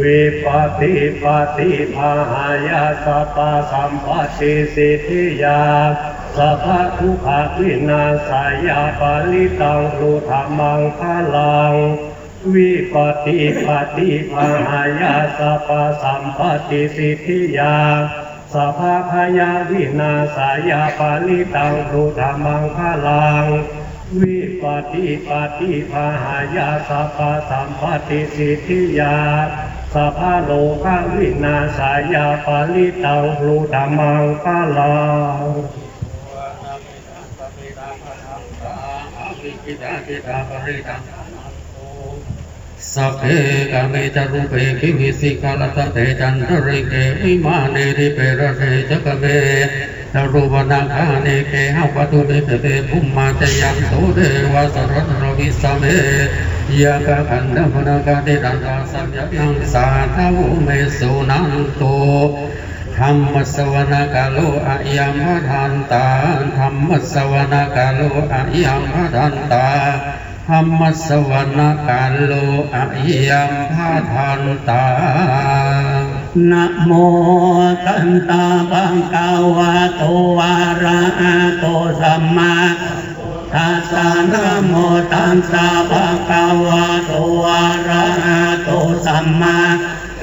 วิปติปฏิภาหายาสัพพสัมปติสิทธิยาสัพพะทุกขวินาศายาปาลิตังรูธรรมังคลัง วิปติปฏิภาหายาสัพพสัมปติสิทธิยาสัพพะพยาวินาศายาปาลิตังรูธรรมังคลัง วิปติปฏิภาหายาสัพพะสัมปติสิทธิยาสัพพะโลกาวินาศายาปาลิตังรูธรรมังคลังสัพเพกาเมจารุเปคิวิสิกาลตะเตจันทริเกอิมาเนริเประเทจกเม ตรูปนาคาเนเกหะปตุเมเปเปภุมมาจยังโตเดวะสรตรวิสเมยะกะขันธมนาคาเดรันตาสัมยังสาทาวุเมสุนันโตธรรมสวนาคาโลอะยัมพทันตาธรรมสวนาคาโลอะยัมพทันตาธรรมสวนาคาโลอะยัมพทันตา นะโมตัณฑาบังกาวะโตวาระหะโตสัมมาทัสสะนะโมตัสสะภะคะวะโตวาระหะโตสัมมา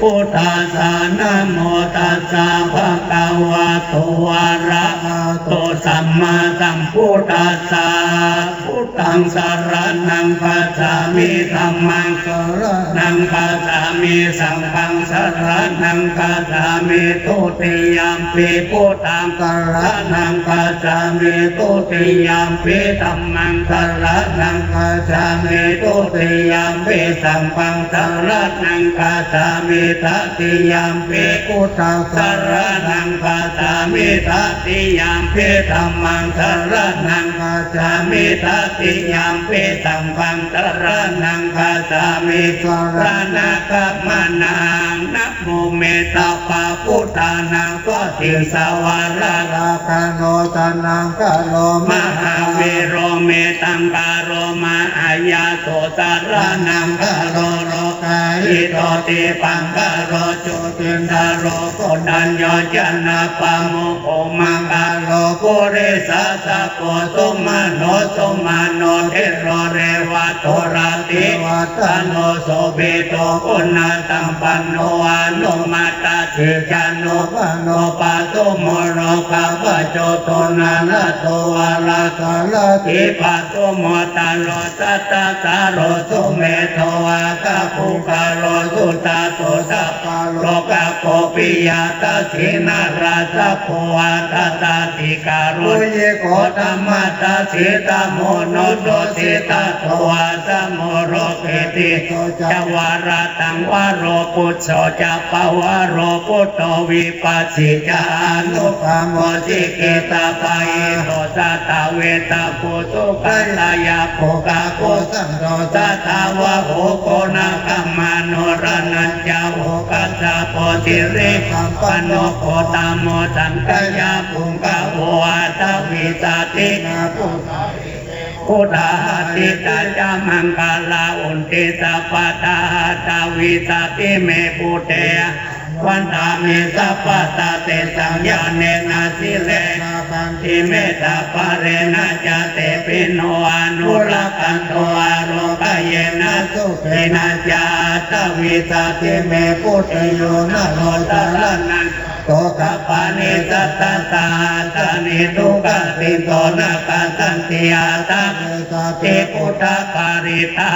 พุทธัสสะนะโมตัสสะภะคะวะโตวาระหะโตสัมมาสัมพุทธัสสะพุทธังสารณังคัจฉามิธัมมังสรณังคัจฉามิสังฆังสารณังคัจฉามิตุติยามปิพุทธังสารณังคัจฉามิตุติยามปิธัมมังสารณังคัจฉามิตุติยามปิสังฆังสารณังคัจฉามิตติยามเปิพุทธังสรณังคัจามิตติยามเปธัมมังสารณังคัจามิตติยามเปิสังฆังสารณังคัจามิสารณะกัมานังนะโมเมตาปาพุทธานังก็ติสวาระราคาโนตานังกะโลมหาเวโรเมตังกาโรมาอายาโตสารนังกะโรโรกายิโตติปังกโรจุตินทาโรโกดัญโยจันนาปาโมโอมังกาโลกุเรสาสะโกตุมาโนสุมาโนเทโรเรวะโตราติวัตโนโสเบโตปุณาตัมปันโนอานุมาตาเทจานุปโนปาตุโมโนคาปโจโตนาลโตวาลาตาลาติปาตุโมตาโลตัตตาตาโรสุเมโทวากาภูคาโรสุตาโตสพพะโลกาโกปิยาตสินาราชโพวาตตาติการุเยโกธรรมตาสิตาโมโนโดสิตาโทวาสมโรเกติจวาราตังวาโรปุชโชจะปวาโรปุตโตวิปัสสิจานุปโมจิกิตาปายโตสัตเวตาปุตุกัลลายาโภกาโกสังโฆสัตวะโหโกนาคัมมานุรนัญจาโห กัสะโพธิเรปัมปโนโคตามโมสังกายาภูมิกะโวอาตวิสาตินาภูพุทธาติตาจามังกาลาอุนติสัพพตาตาวิสติเมปุเต วันตามิสัพพตาเตสังยาเนนาสิเลนาปันติเมตตาปะเรนะจเตปิโนอนุรักันโตอาโรกายเยนะสุเปนะจาตวิสาติเมปุเตโยนะโนตาลนัน โตกะปานิสัตตาตาตานิทุกะติโตนะกะตันติอาตาติพุทธปาริตั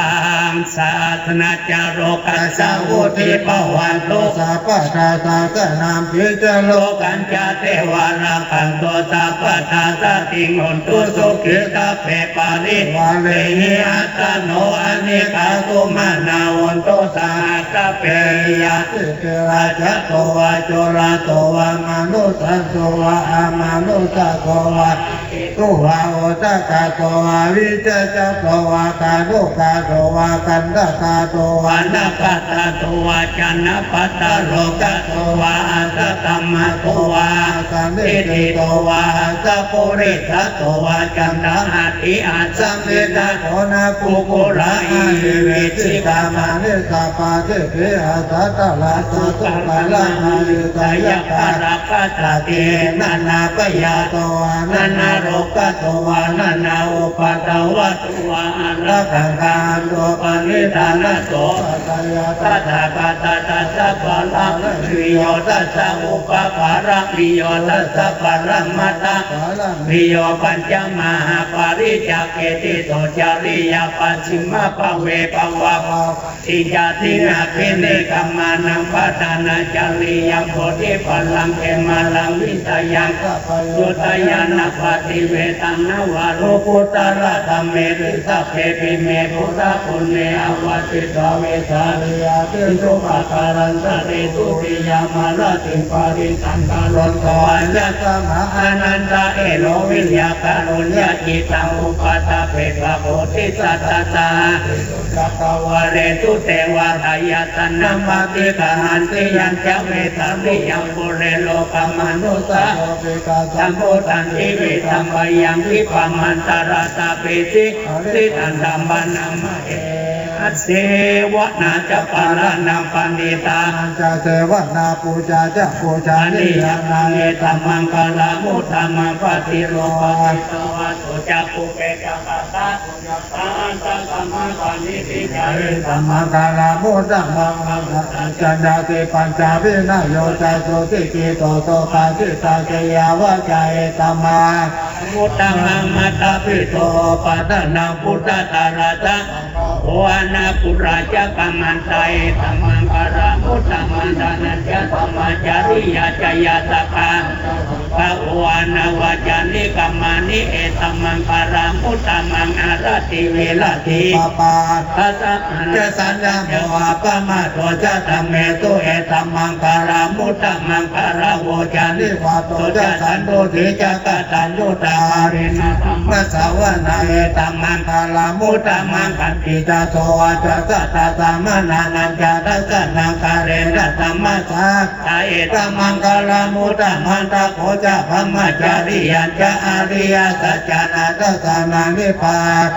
งสาธนาจาโรกัสสาวุติปวันโตสัพพะทาตากนามพิจโลกันจาเทวาราคันโตสัพพะทาสติงหนตุสุขิตาเปปาริวาเลหิอัตโนอเนกาตุมานาวันโตุสาตเปยะติเกราชโตวาจุราโตวามนุสัสโตวาอามนุสัสโตวาตุวาโอตะกาโตวาวิจจะโตวากาโดกาโตวากันดกาโตวานาคตาโตวาจันนปัตตโลกาโตวาอัตตมะโตวาสัมมิติโตวาสัพุริสโตวาจันทหัติอาสัมมิตาโตนากุกุลาอิเวิสิกามานิสัพพะเทเพอาสัตตะลาสุตุกาลามายุตายะคาระกัตเตนานาปยาตัวนานาโรกตัวนานาอุปตะวะตัวอันละกังการตัวปณิธานะโส ตัยะตัตถะกาตตัสสะปะละวิโยตัสสะอุปปาระวิโยตัสสะปะระมัตตะวิโยปัญจมหาปาริจักเกติโสจาริยปัจฉิมปะเวปะวะทิจาตินาภินิกัมมานังปัตานาจาริยังโพธิปัลลังเกมาลังวิสยังยุตยานาปฏิเวตังนวารุปุตตะระธรรมเมติสัพเพปิเมพุทธปุณเนอวติตเวสาริยติสุปะการันตเรตุติยามาลติปาริสังกาลนโตอัญญสมะอนันตเอโลวิญญาคารุญญาจิตังอุปตะเปกะโพธิสัตตาสัตวะเรตุเตวะทายตนะมาติกหันติยัญจเวสามิยังปุเรโลกมนุสะสัมโพธันติวิสัมปยังวิปัมมันตรตาปิติสิทันธัมบันัมเอ อัสเสวนาจะปารานัมปันติตาจะเสวนาปูจาจะปูชาอันนินี้ยยังนาเมธรรมังกาลามุธรรมังปฏิโลปะติตวะตุจักปุเปจักตาตาอันตสัมมาปันนิติจาริสัมมาคารามุสัมมังมังจันดาติปัญจาวินาโยจาโสติกิโตโตปาทิตาเกยาวะจายตัมมามุตตังอังมัตตาปิโตปัตตานังพุทธตาราตะ โออานาปุราชกรรมันไตตัมมังกาลามุตตังมันดานัญญธรรมจาริยาจยาตกาภะโออานาวาจานิกรรมานิเอตัมมังกาลามุตตังมังอารติเวลติปปาทัสสะเจสัญญาโมหะปะมาโตจะธรรมเมตุเอตัมมังคารามุตตมังคาราโวจานิวาโตจะสันโตถิจักตัญญูตารินะมัสสาวนาเอตัมมังคารามุตตมังคันติจาโสวะจะสัตาสามานานันจาตัสสะนังคาเรนะตัมมัสสะตาเอตัตัมมมังคารามุตตมันตะโคจะพัมมจาริยันจะอาริยสัจจานาตัสสะนานิพพาน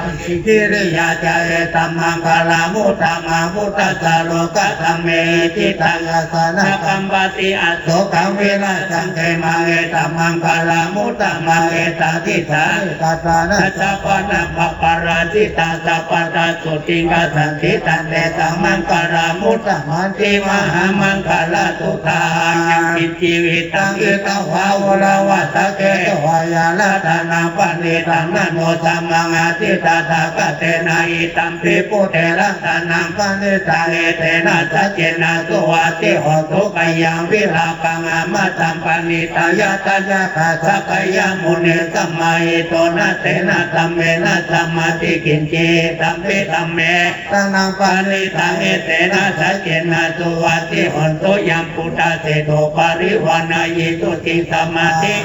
กิริยาจะเอตัมมังคารามุตตมังพุทธสโลกธรรมเมจิตังอาสนะนักกักัมปติอัสโสกังเวราสังเกมาเอตัมมังคารามุตตมังเอตาทิสาตัสสะนะทัสสะนะภะปะราชิตาสัพพะตาสุตงกสันติตันเตตัมมังคารามุตตะมันติมหามังคาราตุตายังกิจชีวิตังอิตตวาวาวราวราวัตตเกวายาลาตานาปณิตังนันโนสัมมังอาทิตาตากะเตนาอิตัมปิปุเตระตานังปณิตาเอเตนะสัจเจนะสุวัติหตุกายังวิลาปังอามาตัมปณิตายาตายาคาสักยามุเนสัมมาอิโตนะเตนะตัมเมนะสัมมาติกินเจตัมเปตัมเมตานังปานิตังเอเตนะสัจเจนะตุวัติหนตุยัมปุตตะเสโตปาริวานายิตุติสมาธิ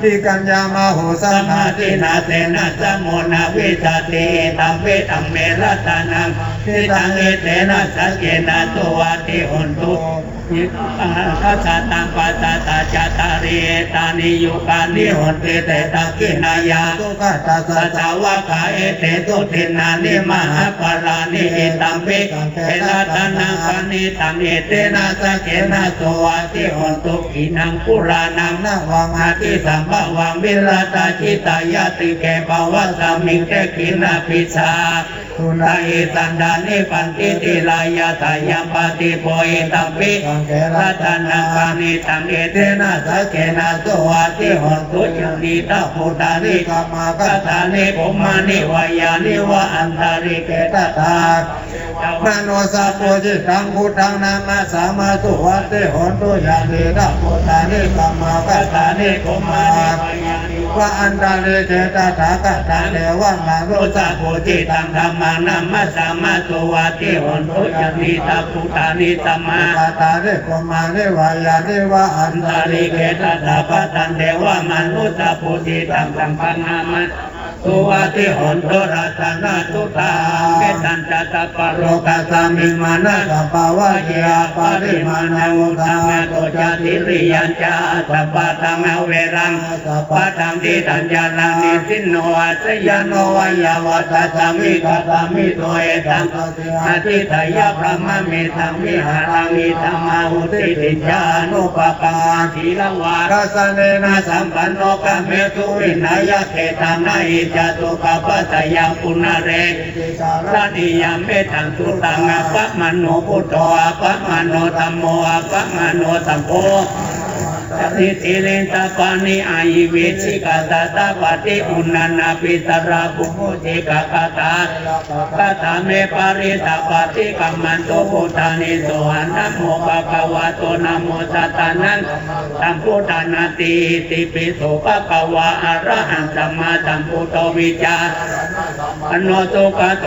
ติกัญญามาโหสัมมาธิทินาเตนะสมุนาวิจติตัมเวตัมเมรตานังติตังเอเตนะสัจเจนะตัวติหนตุ ทัสสะตังปัสสะตาจตาริเอตานิยุกานิหุนติเตตะกินายาตุกัสสัสะจวะกาเอเตตุทินานิมหาปารานิเอตัมเปเอรัตนังปานิตังเอเตนะสัจเจนะตัวติหุนตุกินังปุรานังนาวังอาทิสัมภวังวิรตาจิตายาติเกปวัสมิงเตกินาปิชาทุตานาอิตันดานิปันติติลายาตายัมปติโพอิตัมปิรัตนังปานิตังเอเตนะสัเจนะโสวาติหอนตุยังนิตาพุทธานิกามากตานิภุมานิวายานิวะอันตาริเกตตามโนสัพพุจิตังพุทธังนามาสามาสุวัตติโหนตุยานิระพุทธานิกามากตานิภุมานิว่านิ อันตาลิเจตถาคตาเทวะมารุโรสัสะพโพธิตังธรรมานามัสสามาโสวาติหนตุยันิตาพุตานิสัมมาตานิภุมาเรวายาเรวะอันตาลิริเกตตตาปตันเดวะมนุสสะโพธิตังธรรมานนามัส โสวติหนตุรัตนาตุตาเมตันจตตปโรกัสสมิมานะสัปาวะเยปาริมาณาวุตังโตจติริยัญจาสัพพะตังเวรังสัพพะตังทิตัญญาลังนิสินโนอัสยานโนวายาวตัสสมิกตามิโตเอตังอธิทายะพระมะเมตังวิหารังอิธรรมาหุติติจานุปปังทีลวารัสเนนะสัมปันโนกะเมตุวินายะเขตังนาอิตจตุปปัสยังปุณเรสติยามเมตังสุตังอปะมโนพุทโธอปะมโนธรรมโมอปะมโนสัมโพ ติติเลนตาปานิอายิเวชิกาตาตาปฏิอุณนานาปิตราภุโมติกากาตาคาตาเมปาริตาปฏิกัมมันโตพุทธานิโสหันนะโมปะกวะโตนะโมสัตตานังตัมพุทานาติติปิโสปะกวะอะระหังสัมมาสัมพุทโธวิจาอโนตุกะโต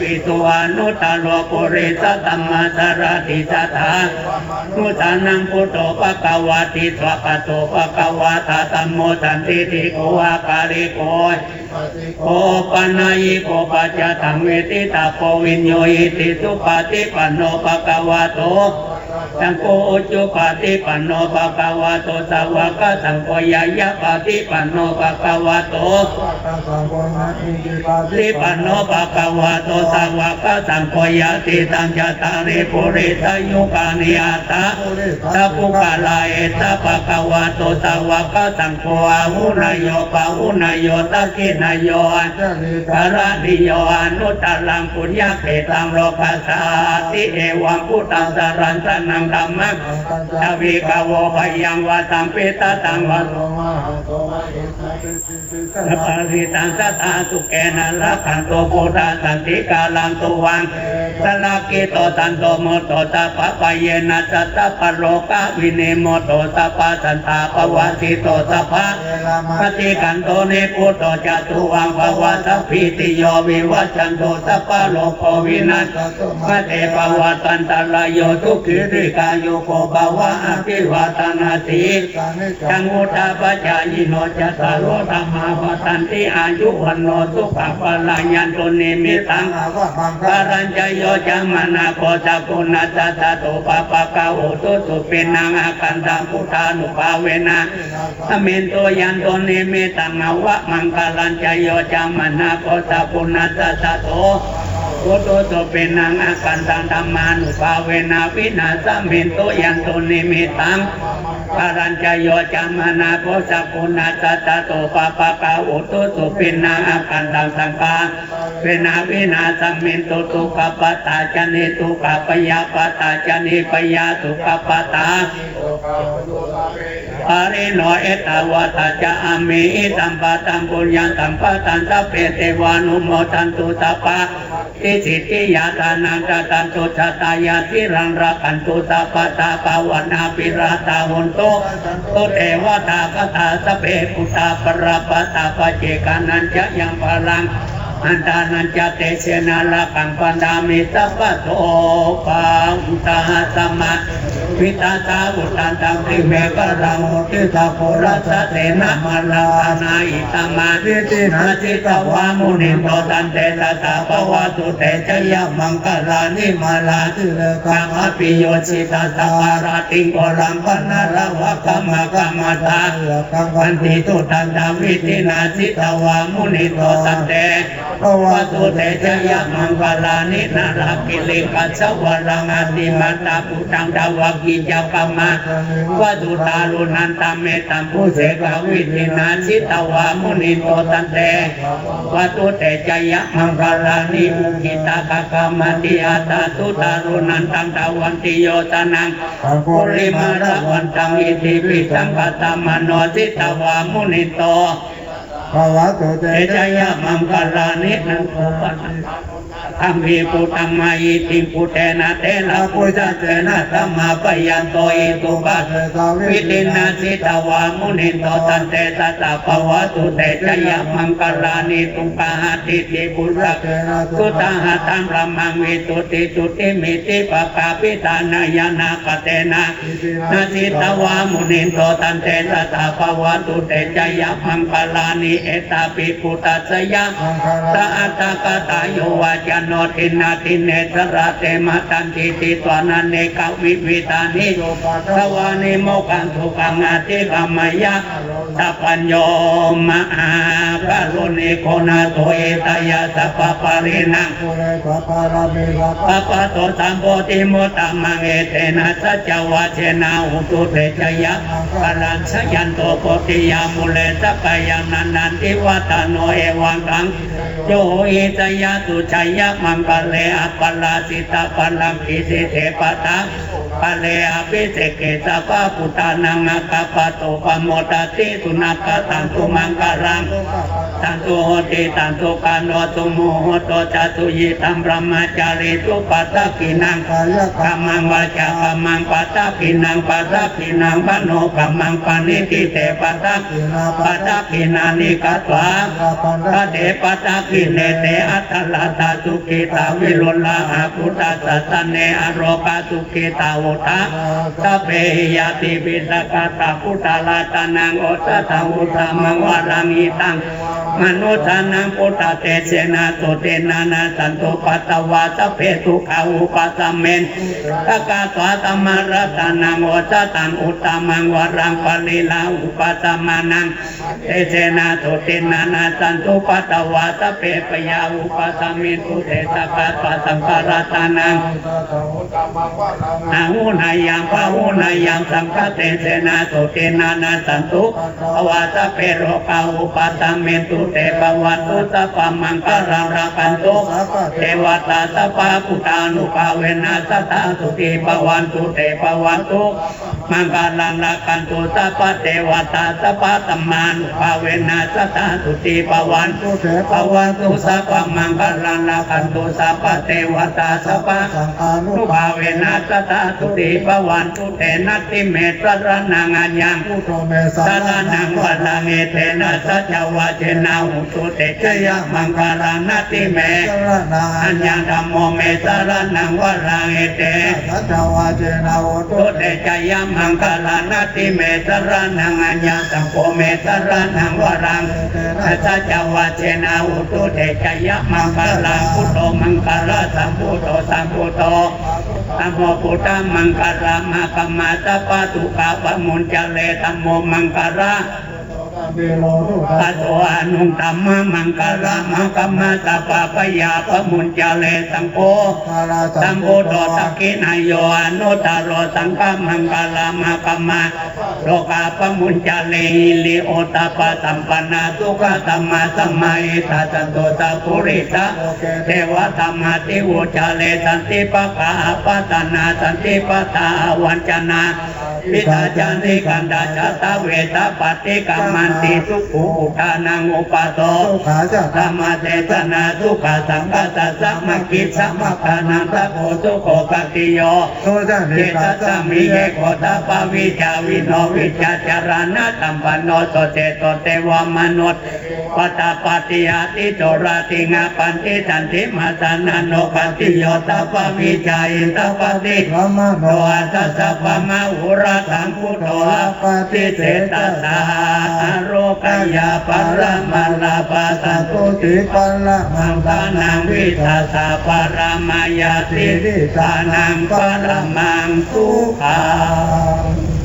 วิตุอนุตตโลปุริสตัมมาสารติสัทธานุตานังพุทโธปะกวะติสวะกะโตปะกวาตาตัมโมสันติติโกวะปาลิโกโอปนายิโกปัจจตังเวติตาโปวิญโยอิติสุปฏิปันโนปะกวะโต สังโฆอุจุปาติปันโนภะคะวะโตสาวกสังโฆยายะปาติปันโนภะคะวะโตติปันโนภะคะวะโตสาวกสังโฆยะติตังจตาริปุริสยุกานิอาตาสัพพุกาลาเอตภะคะวะโตสาวกสังโฆอาหุนายโยปะหุนายโยตักขินายโยอันกาลดิโยอนุตตรังปุญญาเขตังโลกัสสาติเอวังพุทธังสารันตนันังธรรมังทวีกาวพยังวาตังเปตตังวัสัพพริตังสัตตาสุเกนะลละขันโตโพธาสันติกาลังตุวังสลากิโตตันโตโมโตตัปะปะเยนะสัตตปะโลกะวิเนโมโตสัพพะสันตาปวาสิโตสัพพะปฏิกันโตเนปุตโตจตุวังภวะสัพพิติโยวิวัชันโตสัพพะโลกวินัสมะเตปวะตันตรายโยทุกขิริกายโยโกภาวะอภิวาตนาติจังมุตาปจายโนจัตตารโลธรรมาปตันติอายุวันโนสุขภาลังยันตุนิมิตังปารัญจโยจังมนาโคจักกุณาจัตตาโตปะปะกาโอตุสุปินังอาคันตังพุทธานุภาเวนะอเมนโตยันโตนิมิตังอวะมังคลัญจโยจังมนาโคจักกุณาจัตตาโต พุทโธโตเป็นนางอาการตังธรรมานุภาเวนาวินาสมินโตยันโตนิมิตังปารัญจโยจัมนาโพสักุณาตตะโตปะปะกาอุตุสุปินนางอาการตังสังกาเวนาวินาสมินโตตุกปตาจเนตุกปยาปตาจเนปยาตุกปตาปาริโนเอตาวาตาจะอามิอิตัมปะตัมปุญญาตัมปะตันตะเปเตวานุโมตันตุตะปะทิสิทธิยาตานันตตันตุชะตายาทิรังรักันตุตาปะตาปาวนาปิราตาหุนโตตุเทวตาคตาสเปปุตตาปราปตาปเจกานันจะยังพลัง อันตานันจะเตเชนาลกังปันดามิตปะโตปังตาสมาวิตาตาบุตันตังติเมกะรังมุติตาโพรัสเตนะมาลานาอิตามาวิตินาจิตวามุนิโตตันเตตาตาปวาตุเตชยมังกลานิมาลาติเลกังอภิโยชิตาสการาติงโกลังปนาระวะกัมมะกัมมะตาวันติตุตันตาวิตินาจิตวามุนิโตตันเตภวตุเตชะยะมังคลานินารากิเลกัสสวรังอติมาตาปุตังดาวกิจกรรมะวะตุตาลุนันตเมตัมพุเสกวิตินาชิตวามุนิโตตันเตวะตุเตชะยะมังคลานิมุกิตากกรรมติอาตาตุตาลุนันตังดาวันติโยตนังปุริมาระวันตังอิติปิตังกัตตมโนชิตวามุนิโต ภาวะตุเตเตชะยะมังคลานินันโทปะนังธ รรมีปุตังมายิติปุเตนะเตนะปุจเจนะธรรมาปยันโตอิตุปัสวิตินาสิตวามุนิโตตันเตตตาปวตุเตชยมังกลานิตุปะหาติติปุระกุตาหาตังรมังวิตุติจุติมิติปะกาปิตานายนาคเตนะนาสิตวามุนิโตตันเตตตาปวตุเตชยมังกลานิเอตาปิปุตัสยะตาอัตตากตาโยวาจโนทินาทิเนสระเตมาตันติติตวานันเนกวิวิตานิสวานิโมกันทุกังอาติกามายะสัพัญโยมหาปารุณิโคนาโตเอตายาสัพพปารินังปะปะโตสัมโพธิโมตตมังเอเตนะสัจจวะเชนะอุตุเตชยะปะรัญชยันโตโพธิยามุเลสักยังนันนันติวัตโนเอวังกังโยอิตยาตุชัยยะมังกะเลอปลาสิตาปลังกิสิเทปตา ปะเลอภิเสกเกสะปะพุทานังอากาปะโตปะโมตติสุนักตันตุมังกะรังตันตุโหติตันตุกานโนตุโมโหโตจตุยิตัมบรมจาริตุปัตตกินังกายะกัมมังวาจากัมมังปัตตกินังปัตตกินังปโนกัมมังปานิติเตปัตตปัตตกินานิกัตวาราปันพระเดปัตาคิเนเตอัตตลาตาสุกิตาวิรุลาหาพุทธสัสเนอโรกาสุกิตาวฒาสเปยาติปิสกาตาพุทธาลาตานังโอตตาวุฒามังวารามิตังมนุษานังพุทธเตเสนาโตเตนานาสันโตปัตตวาสเพทุขาอุปสัมเมนตกาตวาตมารตานังโอตตังอุตตมังวารังปลิลาอุปสัมมานังเตเสนาโตเตนานาสันโตปัตตวาสเพปยาอุปสัมมิตุเตสกาตวาสังฆารตานังอาหุนายังพาหุนายังสังฆเตเสนาโสเตนานาสันตุภวาสะเปโรกาอุปตัมเมตุเตปวันตุสัพพมังคารังรักันตุเทวตาสัพพพุทธานุภาเวนัสตาสุติปวันตุเตปวันตุมังคารังรักันตุสัพพเทวตาสัพพตัมมานุภาเวนัสตาสุติปวันตุเตปวันตุสัพมังคารังรักันตุสัพเทวตาสัพสังฆานุภาเวนัสตาตุติปวันตุเตนัตติเมตระนังอัญญังพุทโธเมสาสารนังวัลังเอเตนะสัจวะเจนาหุตุเตชยมังคารานัตติเมอัญญังธรรมโมเมสารนังวัลังเอเตสัจวาเจนาโอตุตุเตชยมังคารานัตติเมสารนังอัญญังสังโฆเมสารนังวรังสัจวะเจนาหุตุเตชยมังคาราพุทโธมังคาราสัมพุทโธสัมพุทโธ ตัมโมพุทธมังคารามากัมมาตปะตุกาปะมุนจเลตัมโมมังคารา เบโลทุปะโตอนุตัมมะมังคารามากัมมาตปะปะยาปะมุนจเลสังโฆคาราสัมโพโตตะกินายโยอนุตารโรสังฆมังคารามากัมมาโลกาปะมุนจเลหิลิโอตาปะสัมปันนาสุขตัมมาสัมมาอิตาสันโตตะปุริสะเทวธรรมติวุจาเลสันติปะกาปัตนาสันติปตาวันจนาพิตาจันติกันดาชตาเวตาปฏิกรรมันติสุขุอุทานังอุปโตสุขาจะธรรมเทศนาสุขสังกัสสะมะกิสมะคานังตะโกสุโขกติโยโสจะเจนิตกาสมิเยโกตาปวิจาวิโนวิจาจารณะตัมปโนโสเตโตเตวมนุษย์ปตาปฏิยาติโจราติงาปันติสันติมาสานันโนปฏิโยตาปวิจายินตาปฏิพระมโนโนอัสสะปะมะอุระสังพุทโธปฏิเสตสาโรกายาปรมาลาปะสันตุ ตุติปัลละมั มั ง งคานังวิทาสาปรามายาติสานังปรมังสุขัง